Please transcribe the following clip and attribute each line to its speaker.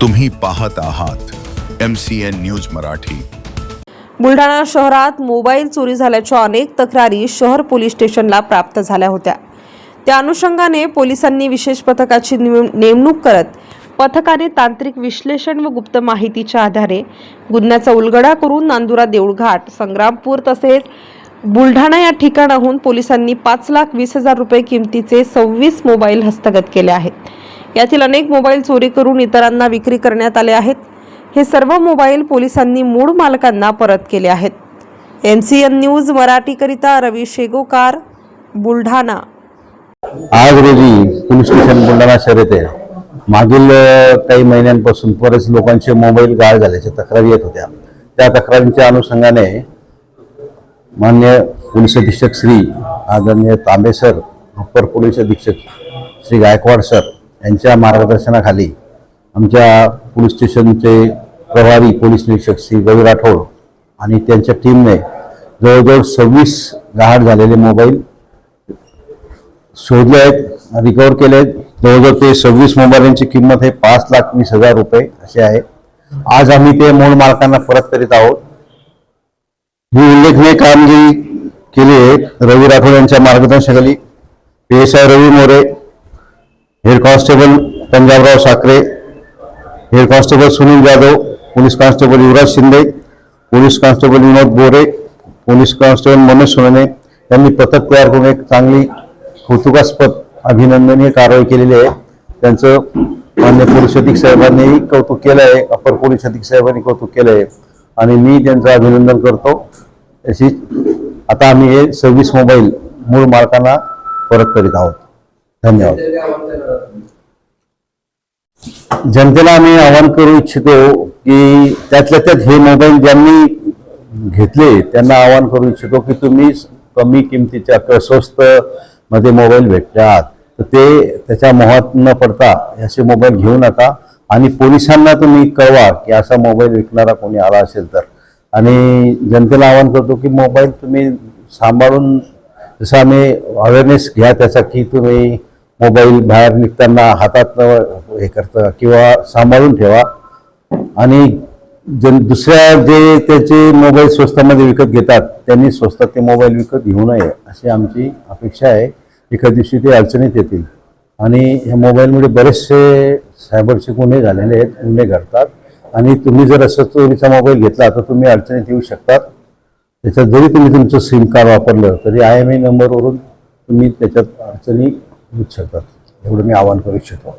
Speaker 1: तुम्ही पाहत आहात M C N news Marathi.
Speaker 2: Buldhana शहरात मोबाईल चोरी झाल्याच्या अनेक तक्रारी शहर पोलीस स्टेशनला प्राप्त झाल्या होत्या. त्या अनुषंगाने पोलिसांनी विशेष पथकाची नेमणूक करत पथकाने तांत्रिक विश्लेषण व गुप्त माहितीच्या आधारे गुन्ह्याचा उलगडा करून नांदुरा देऊळघाट संग्रामपूर तसेच बुलढाणा या ठिकाणाहून पोलिसांनी पाच लाख वीस हजार रुपये किमतीचे सव्वीस मोबाईल हस्तगत केले आहेत. यातील अनेक मोबाईल चोरी करून इतरांना विक्री करण्यात आले आहेत. हे सर्व मोबाईल पोलिसांनी मूळ मालकांना परत केले आहेत. एम सी एन न्यूज मराठीकरिता रवी शेगोकार बुलढाणा.
Speaker 3: आज रोजी पोलीस स्टेशन बुलढाणा शहर येथे मागील काही महिन्यांपासून बरेच लोकांचे मोबाईल गाळ झाल्याच्या तक्रारी येत होत्या. त्या तक्रारींच्या अनुषंगाने मान्य पोलीस अधीक्षक श्री आदरणीय तांबे सर अप्पर पोलीस अधीक्षक श्री गायकवाड सर यांच्या मार्गदर्शनाखाली आमच्या पोलीस स्टेशनचे प्रभारी पोलीस निरीक्षक श्री रवी राठोड आणि त्यांच्या टीमने जवळजवळ सव्वीस गहाड झालेले मोबाईल शोधले आहेत रिकवर केले आहेत. जवळजवळ ते सव्वीस मोबाईलची किंमत हे पाच लाख वीस हजार रुपये असे आहे. आज आम्ही ते मूळ मालकांना परत करीत आहोत. ही उल्लेखनीय कामगिरी केली आहे रवी राठोड यांच्या मार्गदर्शनाखाली. P S I Ravi More head constable Panjabrao Sakhare head constable Sunil Jadhav police constable Yuvraj Shinde police constable Vinod Bore police constable Manoj सोनने यांनी पथक तयार करून एक चांगली कौतुकास्पद अभिनंदनीय कारवाई केलेली आहे. त्यांचं मान्य पोलीस अधीक्षक साहेबांनीही कौतुक केलं आहे अपर पोलीस अधीक्षक साहेबांनी कौतुक केलं आहे. आणि मी त्यांचं अभिनंदन करतो. अशी आता आम्ही हे सव्वीस मोबाईल मूळ मालकांना परत करीत आहोत. धन्यवाद. जनतेला आम्ही आवाहन करू इच्छितो की त्यातल्या त्यात हे मोबाईल ज्यांनी घेतले त्यांना आवाहन करू इच्छितो की तुम्ही कमी किमतीच्या किंवा स्वस्त मध्ये मोबाईल भेटतात. तर ते त्याच्या मोहात न पडता असे मोबाईल घेऊ नका. आणि पोलिसांना तुम्ही कळवा की असा मोबाईल विकणारा कोणी आला असेल तर. आणि जनतेला आवाहन करतो की मोबाईल तुम्ही सांभाळून जसं आम्ही अवेअरनेस घ्या त्याचा की तुम्ही मोबाईल बाहेर निघताना हातात हे करतं किंवा सांभाळून ठेवा. आणि जन दुसऱ्या जे त्याचे मोबाईल स्वस्तामध्ये विकत घेतात त्यांनी स्वस्तात ते मोबाईल विकत घेऊ नये अशी आमची अपेक्षा आहे. एका दिवशी ते अडचणीत येतील. आणि ह्या मोबाईलमुळे बरेचसे सायबरचे गुन्हे झालेले आहेत गुन्हे घडतात. आणि तुम्ही जर असं चोरीचा मोबाईल घेतला तर तुम्ही अडचणीत येऊ शकतात. त्याच्यात जरी तुम्ही तुमचं सिम कार्ड वापरलं तरी आय एम ए नंबरवरून तुम्ही त्याच्यात अडचणी शकतात एवढं मी आवाहन करू इच्छितो.